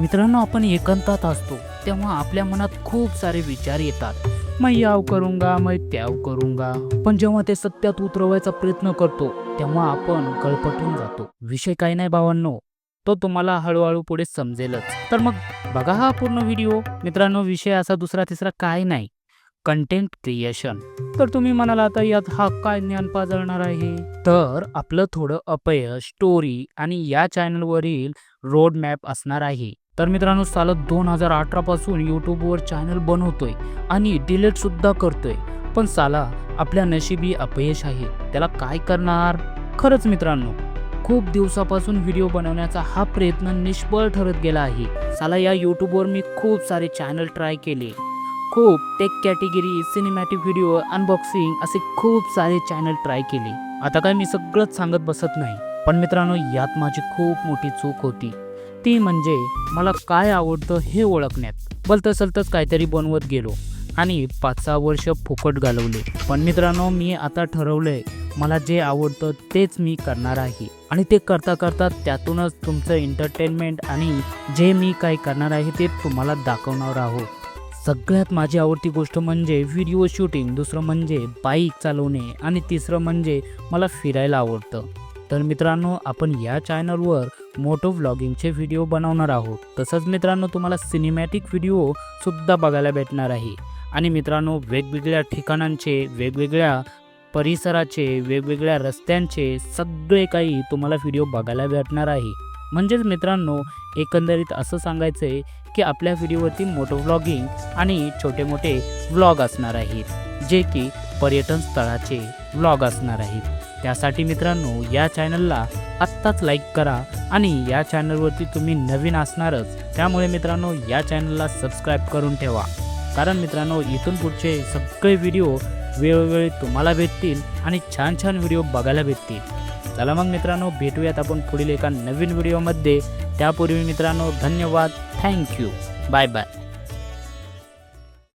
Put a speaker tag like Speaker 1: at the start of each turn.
Speaker 1: मित्रांनो आपण एकांतात असतो तेव्हा आपल्या मनात खूप सारे विचार येतात. मग याव करूंगा मग त्याव करूंगा. पण जेव्हा ते सत्यात उतरवायचा प्रयत्न करतो तेव्हा आपण कळपटून जातो. विषय काही नाही भावांनो तो तुम्हाला हळूहळू पुढे समजेलच. तर मग बघा हा पूर्ण व्हिडिओ. मित्रांनो विषय असा दुसरा तिसरा काय नाही. Content creation. तर तुम्ही म्हणाला आता यात हा काय ज्ञान पाजळणार आहे? तर आपलं थोडं अपयश स्टोरी आणि या चॅनलवरील रोड मॅप असणार आहे. तर मित्रांनो सालत दोन हजार अठरापासून यूट्यूबवर चॅनल बनवतोय आणि डिलीटसुद्धा करतोय. पण साला आपल्या नशिबी अपयश आहे. त्याला काय करणार? खरंच मित्रांनो खूप दिवसापासून व्हिडिओ बनवण्याचा हा प्रयत्न निष्फळ ठरत गेला आहे. साला या यूट्यूबवर मी खूप सारे चॅनल ट्राय केले. खूप tech category cinematic video unboxing असे खूप सारे चॅनल ट्राय केले. आता काय मी सगळंच सांगत बसत नाही. पण मित्रांनो यात माझी खूप मोठी चूक होती. ती म्हणजे मला काय आवडतं हे ओळखण्यात. बल सलतंच काहीतरी बनवत गेलो आणि पाच सहा वर्ष फुकट घालवले. पण मित्रांनो मी आता ठरवलंय मला जे आवडतं तेच मी करणार आहे. आणि ते करता करता त्यातूनच तुमचं एंटरटेनमेंट आणि जे मी काय करणार आहे ते तुम्हाला दाखवणार आहोत. सगळ्यात माझी आवडती गोष्ट म्हणजे व्हिडिओ शूटिंग दुसरं म्हणजे बाईक चालवणे आणि तिसरं म्हणजे मला फिरायला आवडतं. तर मित्रांनो आपण या चॅनलवर मोटो व्लॉगिंगचे व्हिडिओ बनवणार आहोत. तसंच मित्रांनो तुम्हाला सिनेमॅटिक व्हिडिओसुद्धा बघायला भेटणार आहे. आणि मित्रांनो वेगवेगळ्या ठिकाणांचे वेगवेगळ्या परिसराचे वेगवेगळ्या रस्त्यांचे सगळे काही तुम्हाला व्हिडिओ बघायला भेटणार आहे. म्हणजेच मित्रांनो एकंदरीत असं सांगायचं आहे की आपल्या व्हिडिओवरती मोटो व्लॉगिंग आणि छोटे मोठे व्लॉग असणार आहेत. जे की पर्यटन स्थळाचे व्लॉग असणार आहेत. त्यासाठी मित्रांनो या चॅनलला आत्ताच लाईक करा आणि या चॅनलवरती तुम्ही नवीन असणारच. त्यामुळे मित्रांनो या चॅनलला सबस्क्राईब करून ठेवा. कारण मित्रांनो इथून पुढचे सगळे व्हिडिओ वेळोवेळी तुम्हाला भेटतील आणि छान छान व्हिडिओ बघायला भेटतील. चला मग मित्रांनो भेटूयात आपण पुढील एका नवीन व्हिडिओमध्ये त्यापूर्वी मित्रांनो धन्यवाद. Thank you bye bye